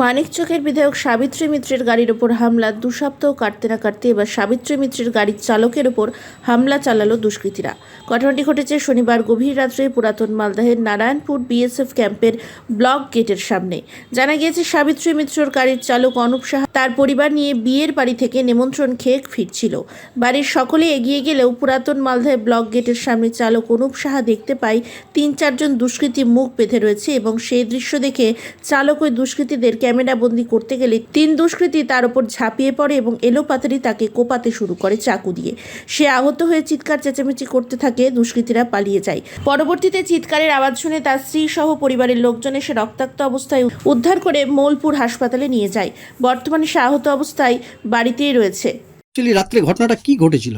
মানিকচকের বিধায়ক সাবিত্রী মিত্রের গাড়ির ওপর হামলা দু সপ্তাহ কাটতে না কাটতে এবার সাবিত্রী মিত্রের গাড়ির চালকের ওপর হামলা চালালো দুষ্কৃতীরা। ঘটনাটি ঘটেছে শনিবার গভীর রাত্রে পুরাতন মালদাহের নারায়ণপুর বিএসএফ ক্যাম্পের ব্লক গেটের সামনে। জানা গিয়েছে, সাবিত্রী মিত্রর গাড়ির চালক অনুপ সাহা তার পরিবার নিয়ে বিয়ের বাড়ি থেকে নিমন্ত্রণ খেয়ে ফিরছিল। বাড়ির সকলে এগিয়ে গেলেও পুরাতন মালদায় ব্লক গেটের সামনে চালক অনুপ সাহা দেখতে পায়, তিন চারজন দুষ্কৃতী মুখ বেঁধে রয়েছে এবং সেই দৃশ্য দেখে চালক ওই দুষ্কৃতীদের ক্যামেরাবন্দি করতে গেলে তিন দুষ্কৃতী তার উপর ঝাঁপিয়ে পড়ে এবং এলোপাতারি তাকে কোপাতে শুরু করে চাকু দিয়ে। সে আহত হয়ে চিৎকার চেঁচামেচি করতে থাকে দুষ্কৃতীরা পালিয়ে যায়। পরবর্তীতে চিৎকারের আওয়াজ শুনে তার স্ত্রী সহ পরিবারের লোকজন এসে রক্তাক্ত অবস্থায় উদ্ধার করে মোলপুর হাসপাতালে নিয়ে যায়। বর্তমানে সে আহত অবস্থায় বাড়িতেই রয়েছে। অ্যাকচুয়ালি রাত্রে ঘটনাটা কি ঘটেছিল?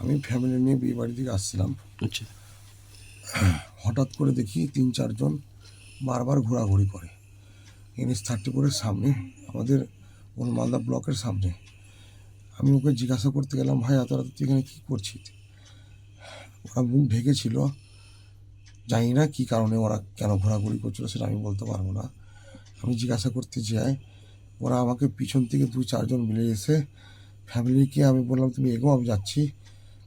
আমি ফ্যামিলি নিয়ে বিয়ে বাড়ি থেকে আসছিলাম। আচ্ছা। হঠাৎ করে দেখি তিন চারজন বারবার ঘোরাঘুরি করে। এনএস থার্টি ফোরের সামনে, আমাদের ওর মালদা ব্লকের সামনে। আমি ওকে জিজ্ঞাসা করতে গেলাম, ভাই, এত রাত এখানে কী করছিস? ওরা মুখ ঢেকেছিল জানি না কী কারণে ওরা কেন ঘোরাঘুরি করছিল সেটা আমি বলতে পারব না। আমি জিজ্ঞাসা করতে যাই, ওরা আমাকে পিছন থেকে দু চারজন মিলে এসে ফ্যামিলিকে আমি বললাম, তুমি এগো, আমি যাচ্ছি।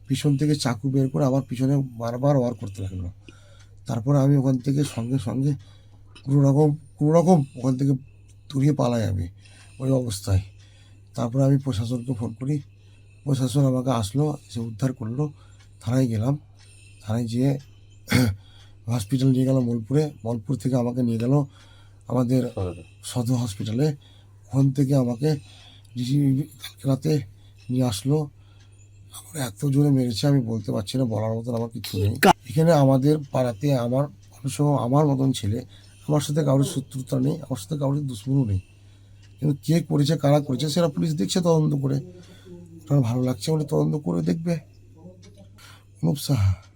পিছন থেকে চাকু বের করে আমার পিছনে বারবার ওয়ার করতে লাগল। তারপরে আমি ওখান থেকে সঙ্গে সঙ্গে কোনো রকম কোনো রকম ওখান থেকে দূরিয়ে পালাই আমি ওই অবস্থায়। তারপরে আমি প্রশাসনকে ফোন করি। প্রশাসন আমাকে আসলো এসে উদ্ধার করল। থানায় গেলাম। থানায় যেয়ে হসপিটাল নিয়ে গেল বোলপুরে বোলপুর থেকে আমাকে নিয়ে গেল আমাদের সদর। হসপিটালে ওখান থেকে আমাকে রাতে নিয়ে আসলো। আমার এত জোরে মেরেছে আমি বলতে পারছি না বলার মতন আমার কিছু নেই। এখানে আমাদের পাড়াতে আমার অনেক আমার মতন ছেলে আমার সাথে কারোর শত্রুতা নেই, আমার সাথে কারোর দুশ্মনও নেই। কিন্তু কে করেছে, কারা করেছে, সেটা পুলিশ দেখছে, তদন্ত করে। ওটা ভালো লাগছে বলে তদন্ত করে দেখবে। অনুপ সাহা।